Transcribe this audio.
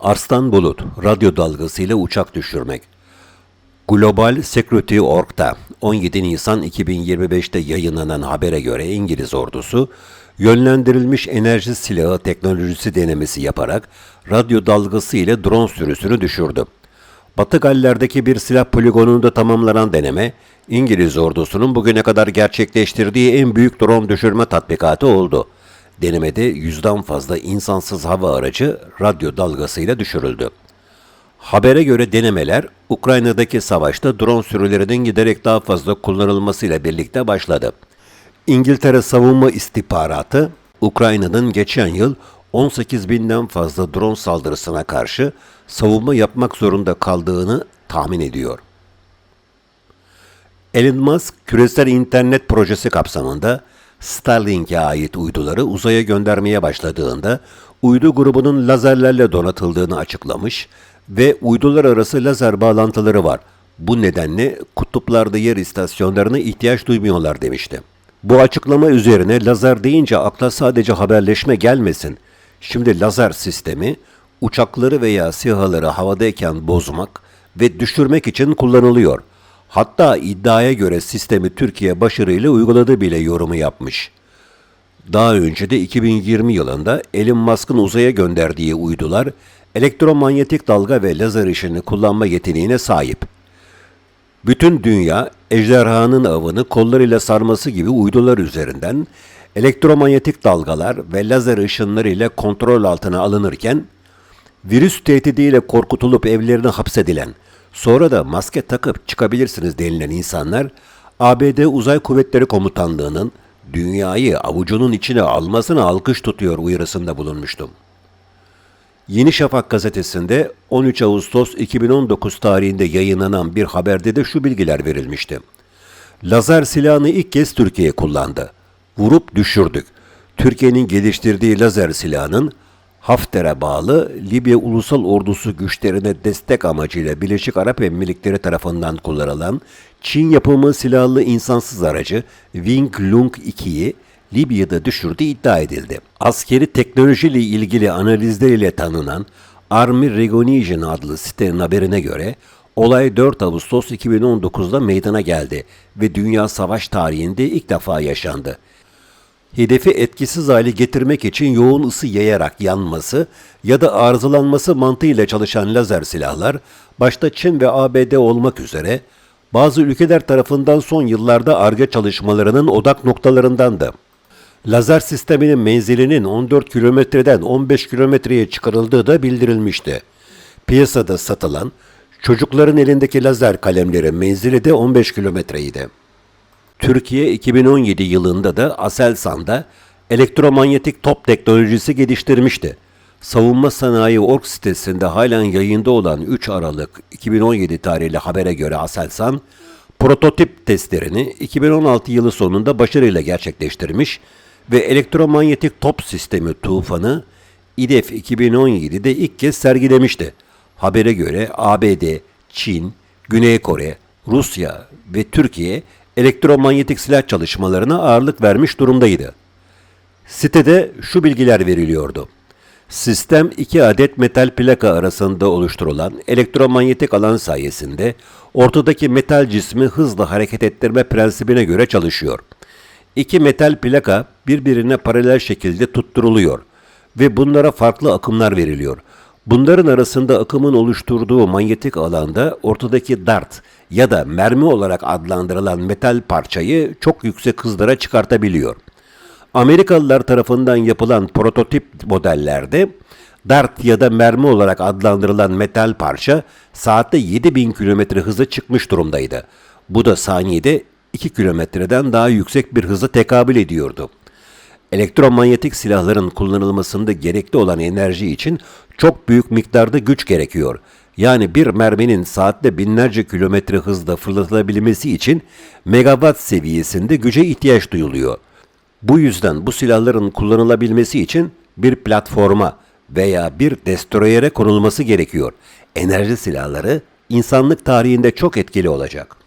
Arslan Bulut, radyo dalgasıyla uçak düşürmek. Global Security Org'da 17 Nisan 2025'te yayınlanan habere göre İngiliz ordusu, yönlendirilmiş enerji silahı teknolojisi denemesi yaparak radyo dalgası ile drone sürüsünü düşürdü. Batı Galler'deki bir silah poligonunda tamamlanan deneme, İngiliz ordusunun bugüne kadar gerçekleştirdiği en büyük drone düşürme tatbikatı oldu. Denemede yüzden fazla insansız hava aracı radyo dalgasıyla düşürüldü. Habere göre denemeler Ukrayna'daki savaşta drone sürülerinin giderek daha fazla kullanılmasıyla birlikte başladı. İngiltere Savunma İstihbaratı, Ukrayna'nın geçen yıl 18 binden fazla drone saldırısına karşı savunma yapmak zorunda kaldığını tahmin ediyor. Elon Musk, küresel internet projesi kapsamında Starlink'e ait uyduları uzaya göndermeye başladığında uydu grubunun lazerlerle donatıldığını açıklamış ve uydular arası lazer bağlantıları var. Bu nedenle kutuplarda yer istasyonlarına ihtiyaç duymuyorlar demişti. Bu açıklama üzerine lazer deyince akla sadece haberleşme gelmesin. Şimdi lazer sistemi uçakları veya SİHA'ları havadayken bozmak ve düşürmek için kullanılıyor. Hatta iddiaya göre sistemi Türkiye başarıyla uyguladı bile yorumu yapmış. Daha önce de 2020 yılında Elon Musk'ın uzaya gönderdiği uydular elektromanyetik dalga ve lazer ışını kullanma yeteneğine sahip. Bütün dünya ejderhanın avını kollarıyla sarması gibi uydular üzerinden elektromanyetik dalgalar ve lazer ışınları ile kontrol altına alınırken virüs tehdidiyle korkutulup evlerine hapsedilen, sonra da maske takıp çıkabilirsiniz denilen insanlar, ABD Uzay Kuvvetleri Komutanlığı'nın dünyayı avucunun içine almasına alkış tutuyor uyarısında bulunmuştum. Yeni Şafak gazetesinde 13 Ağustos 2019 tarihinde yayınlanan bir haberde de şu bilgiler verilmişti. Lazer silahını ilk kez Türkiye kullandı. Vurup düşürdük. Türkiye'nin geliştirdiği lazer silahının Hafter'e bağlı Libya Ulusal Ordusu güçlerine destek amacıyla Birleşik Arap Emirlikleri tarafından kullanılan Çin yapımı silahlı insansız aracı Wing Lung 2'yi Libya'da düşürdüğü iddia edildi. Askeri teknolojiyle ilgili analizleriyle tanınan Army Recognition adlı sitenin haberine göre olay 4 Ağustos 2019'da meydana geldi ve dünya savaş tarihinde ilk defa yaşandı. Hedefi etkisiz hale getirmek için yoğun ısı yayarak yanması ya da arızalanması mantığıyla çalışan lazer silahlar, başta Çin ve ABD olmak üzere bazı ülkeler tarafından son yıllarda ARGE çalışmalarının odak noktalarındandı. Lazer sisteminin menzilinin 14 kilometreden 15 kilometreye çıkarıldığı da bildirilmişti. Piyasada satılan çocukların elindeki lazer kalemlerin menzili de 15 kilometreydi. Türkiye 2017 yılında da Aselsan'da elektromanyetik top teknolojisi geliştirmişti. Savunma Sanayi Org sitesinde halen yayında olan 3 Aralık 2017 tarihli habere göre Aselsan, prototip testlerini 2016 yılı sonunda başarıyla gerçekleştirmiş ve elektromanyetik top sistemi Tufan'ı İDEF 2017'de ilk kez sergilemişti. Habere göre ABD, Çin, Güney Kore, Rusya ve Türkiye elektromanyetik silah çalışmalarına ağırlık vermiş durumdaydı. Sitede şu bilgiler veriliyordu. Sistem iki adet metal plaka arasında oluşturulan elektromanyetik alan sayesinde ortadaki metal cismi hızla hareket ettirme prensibine göre çalışıyor. İki metal plaka birbirine paralel şekilde tutturuluyor ve bunlara farklı akımlar veriliyor. Bunların arasında akımın oluşturduğu manyetik alanda ortadaki dart ya da mermi olarak adlandırılan metal parçayı çok yüksek hızlara çıkartabiliyor. Amerikalılar tarafından yapılan prototip modellerde dart ya da mermi olarak adlandırılan metal parça saatte 7000 km hıza çıkmış durumdaydı. Bu da saniyede 2 kilometreden daha yüksek bir hıza tekabül ediyordu. Elektromanyetik silahların kullanılmasında gerekli olan enerji için çok büyük miktarda güç gerekiyor. Yani bir merminin saatte binlerce kilometre hızla fırlatılabilmesi için megawatt seviyesinde güce ihtiyaç duyuluyor. Bu yüzden bu silahların kullanılabilmesi için bir platforma veya bir destroyere konulması gerekiyor. Enerji silahları insanlık tarihinde çok etkili olacak.